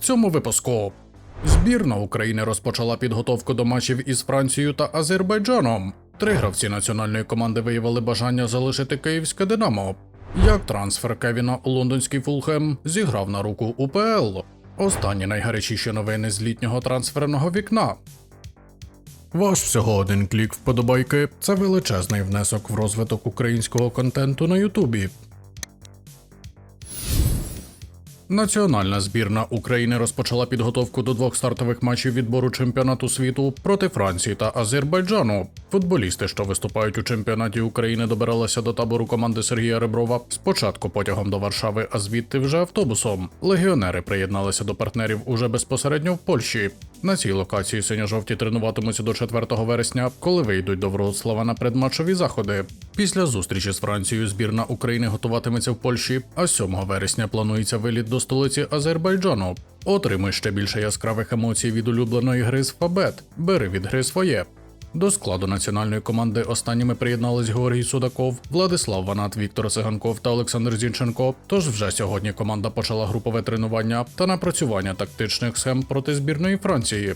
цьому випуску. Збірна України розпочала підготовку до матчів із Францією та Азербайджаном. Три гравці національної команди виявили бажання залишити київське Динамо. Як трансфер Кевіна у лондонський Фулхем зіграв на руку УПЛ. Останні найгарячіші новини з літнього трансферного вікна. Ваш всього один клік вподобайки це величезний внесок в розвиток українського контенту на Ютубі. Національна збірна України розпочала підготовку до двох стартових матчів відбору чемпіонату світу проти Франції та Азербайджану. Футболісти, що виступають у чемпіонаті України, добиралися до табору команди Сергія Реброва спочатку потягом до Варшави, а звідти вже автобусом. Легіонери приєдналися до партнерів уже безпосередньо в Польщі. На цій локації синьо-жовті тренуватимуться до 4 вересня, коли вийдуть до Вроцлава на предматчові заходи. Після зустрічі з Францією збірна України готуватиметься в Польщі, а 7 вересня планується виліт до столиці Азербайджану. Отримуй ще більше яскравих емоцій від улюбленої гри з Фабет. Бери від гри своє. До складу національної команди останніми приєднались Георгій Судаков, Владислав Ванат, Віктор Сиганков та Олександр Зінченко. Тож вже сьогодні команда почала групове тренування та напрацювання тактичних схем проти збірної Франції.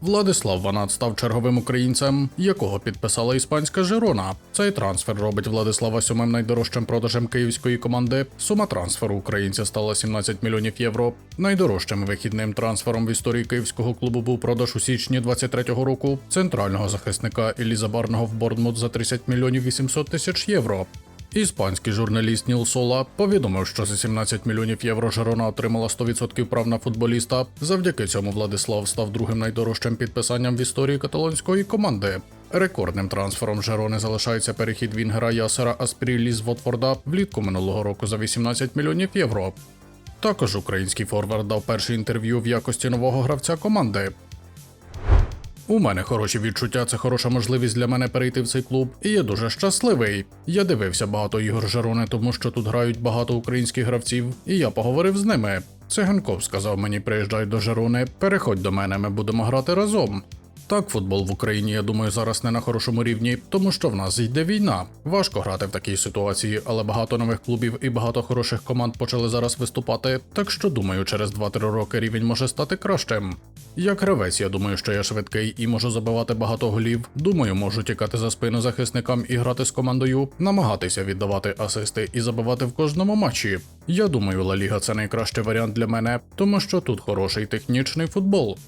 Владислав Ванат став черговим українцем, якого підписала іспанська Жирона. Цей трансфер робить Владислава сьомим найдорожчим продажем київської команди. Сума трансферу українця стала 17 мільйонів євро. Найдорожчим вихідним трансфером в історії київського клубу був продаж у січні 23-го року центрального захисника Еліза Барного в Борнмут за 30 мільйонів 800 тисяч євро. Іспанський журналіст Ніл Сола повідомив, що за 17 мільйонів євро Жерона отримала 100% прав на футболіста. Завдяки цьому Владислав став другим найдорожчим підписанням в історії каталонської команди. Рекордним трансфером Жерони залишається перехід Вінгера Ясера Аспрілі з Вотфорда влітку минулого року за 18 мільйонів євро. Також український форвард дав перше інтерв'ю в якості нового гравця команди. У мене хороші відчуття, це хороша можливість для мене перейти в цей клуб, і я дуже щасливий. Я дивився багато ігор Жерони, тому що тут грають багато українських гравців, і я поговорив з ними. Циганков сказав мені, приїжджай до Жерони, переходь до мене, ми будемо грати разом. Так, футбол в Україні, я думаю, зараз не на хорошому рівні, тому що в нас йде війна. Важко грати в такій ситуації, але багато нових клубів і багато хороших команд почали зараз виступати. Так що думаю, через 2-3 роки рівень може стати кращим. Як кравець, я думаю, що я швидкий і можу забивати багато голів. Думаю, можу тікати за спину захисникам і грати з командою, намагатися віддавати асисти і забивати в кожному матчі. Я думаю, Ла Ліга це найкращий варіант для мене, тому що тут хороший технічний футбол.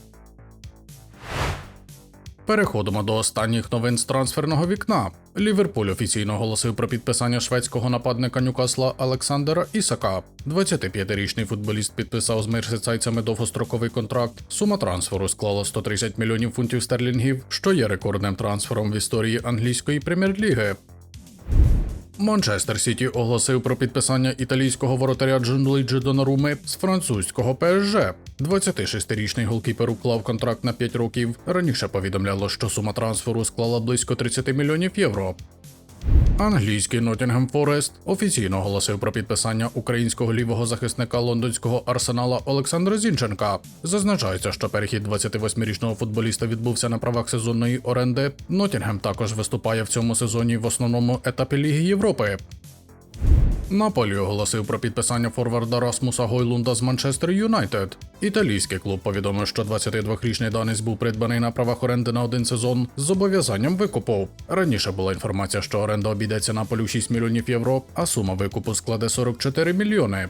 Переходимо до останніх новин з трансферного вікна. Ліверпуль офіційно оголосив про підписання шведського нападника Ньюкасла Олександра Ісака. 25-річний футболіст підписав з мерсицайцями довгостроковий контракт. Сума трансферу склала 130 мільйонів фунтів стерлінгів, що є рекордним трансфером в історії англійської прем'єр-ліги. Манчестер Сіті оголосив про підписання італійського воротаря Джунлиджі Донаруми з французького ПСЖ. 26-річний голкіпер уклав контракт на 5 років. Раніше повідомляло, що сума трансферу склала близько 30 мільйонів євро. Англійський Нотінгем Форест офіційно оголосив про підписання українського лівого захисника лондонського арсенала Олександра Зінченка. Зазначається, що перехід 28-річного футболіста відбувся на правах сезонної оренди. Нотінгем також виступає в цьому сезоні в основному етапі Ліги Європи. Наполі оголосив про підписання форварда Расмуса Гойлунда з Манчестер Юнайтед. Італійський клуб повідомив, що 22-річний данець був придбаний на правах оренди на один сезон з зобов'язанням викупу. Раніше була інформація, що оренда обійдеться Наполю 6 мільйонів євро, а сума викупу складе 44 мільйони.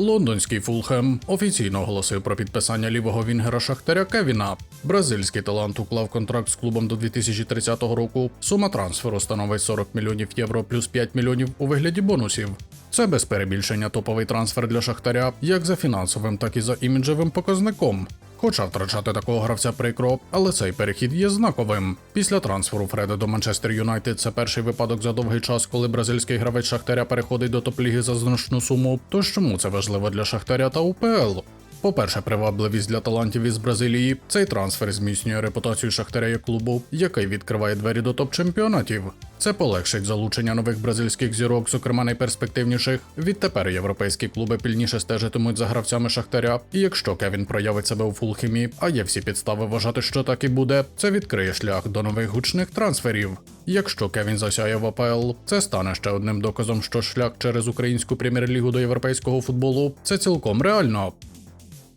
Лондонський Фулхем офіційно оголосив про підписання лівого вінгера Шахтаря Кевіна. Бразильський талант уклав контракт з клубом до 2030 року. Сума трансферу становить 40 мільйонів євро плюс 5 мільйонів у вигляді бонусів. Це без перебільшення топовий трансфер для Шахтаря як за фінансовим, так і за іміджевим показником. Хоча втрачати такого гравця прикро, але цей перехід є знаковим. Після трансферу Фреда до Манчестер Юнайтед це перший випадок за довгий час, коли бразильський гравець Шахтаря переходить до топ-ліги за значну суму. Тож чому це важливо для Шахтаря та УПЛ? По-перше, привабливість для талантів із Бразилії. Цей трансфер зміцнює репутацію Шахтаря як клубу, який відкриває двері до топ-чемпіонатів. Це полегшить залучення нових бразильських зірок, зокрема найперспективніших. Відтепер європейські клуби пільніше стежитимуть за гравцями Шахтаря. І якщо Кевін проявить себе у Фулхемі, а є всі підстави вважати, що так і буде, це відкриє шлях до нових гучних трансферів. Якщо Кевін засяє в АПЛ, це стане ще одним доказом, що шлях через українську прем'єр-лігу до європейського футболу це цілком реально.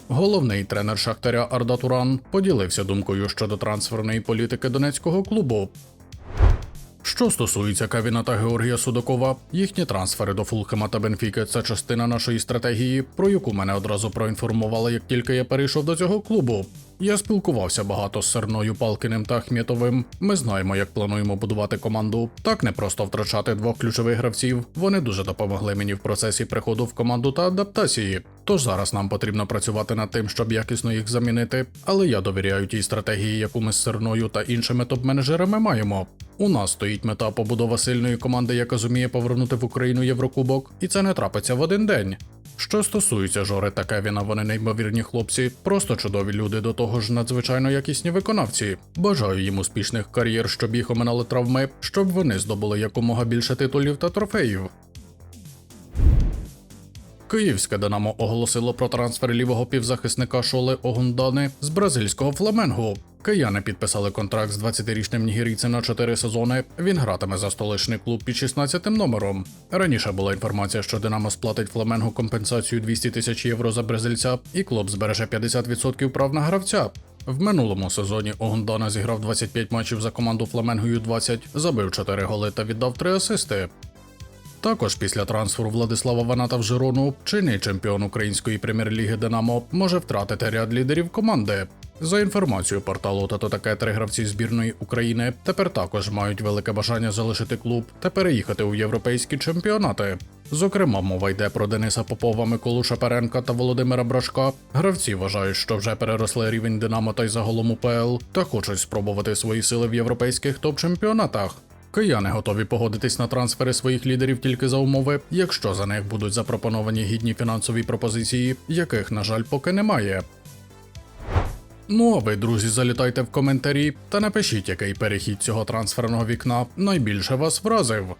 Головний тренер Шахтаря Арда Туран поділився думкою щодо трансферної політики донецького клубу. Що стосується Кавіна та Георгія Судакова, їхні трансфери до Фулхема та Бенфіки це частина нашої стратегії, про яку мене одразу проінформували, як тільки я перейшов до цього клубу. Я спілкувався багато з Серною Палкіним та Ахмєтовим. Ми знаємо, як плануємо будувати команду. Так не просто втрачати двох ключових гравців. Вони дуже допомогли мені в процесі приходу в команду та адаптації. Тож зараз нам потрібно працювати над тим, щоб якісно їх замінити. Але я довіряю тій стратегії, яку ми з Серною та іншими топ-менеджерами маємо. У нас стоїть мета побудова сильної команди, яка зуміє повернути в Україну Єврокубок, і це не трапиться в один день. Що стосується Жори та Кевіна, вони неймовірні хлопці, просто чудові люди, до того ж надзвичайно якісні виконавці. Бажаю їм успішних кар'єр, щоб їх оминали травми, щоб вони здобули якомога більше титулів та трофеїв. Київське Динамо оголосило про трансфер лівого півзахисника Шоли Огундани з бразильського Фламенго. Кияни підписали контракт з 20-річним нігерійцем на 4 сезони. Він гратиме за столичний клуб під 16 номером. Раніше була інформація, що Динамо сплатить Фламенго компенсацію 200 тисяч євро за бразильця, і клуб збереже 50% прав на гравця. В минулому сезоні Огундана зіграв 25 матчів за команду Фламенго Ю-20, забив 4 голи та віддав 3 асисти. Також після трансферу Владислава Ваната в Жирону чинний чемпіон української прем'єр-ліги Динамо може втратити ряд лідерів команди. За інформацією порталу «Тато таке три гравці збірної України тепер також мають велике бажання залишити клуб та переїхати у європейські чемпіонати. Зокрема, мова йде про Дениса Попова, Миколу Шаперенка та Володимира Брашка. Гравці вважають, що вже переросли рівень Динамо та й загалом УПЛ та хочуть спробувати свої сили в європейських топ-чемпіонатах. Кияни готові погодитись на трансфери своїх лідерів тільки за умови, якщо за них будуть запропоновані гідні фінансові пропозиції, яких, на жаль, поки немає. Ну а ви, друзі, залітайте в коментарі та напишіть, який перехід цього трансферного вікна найбільше вас вразив.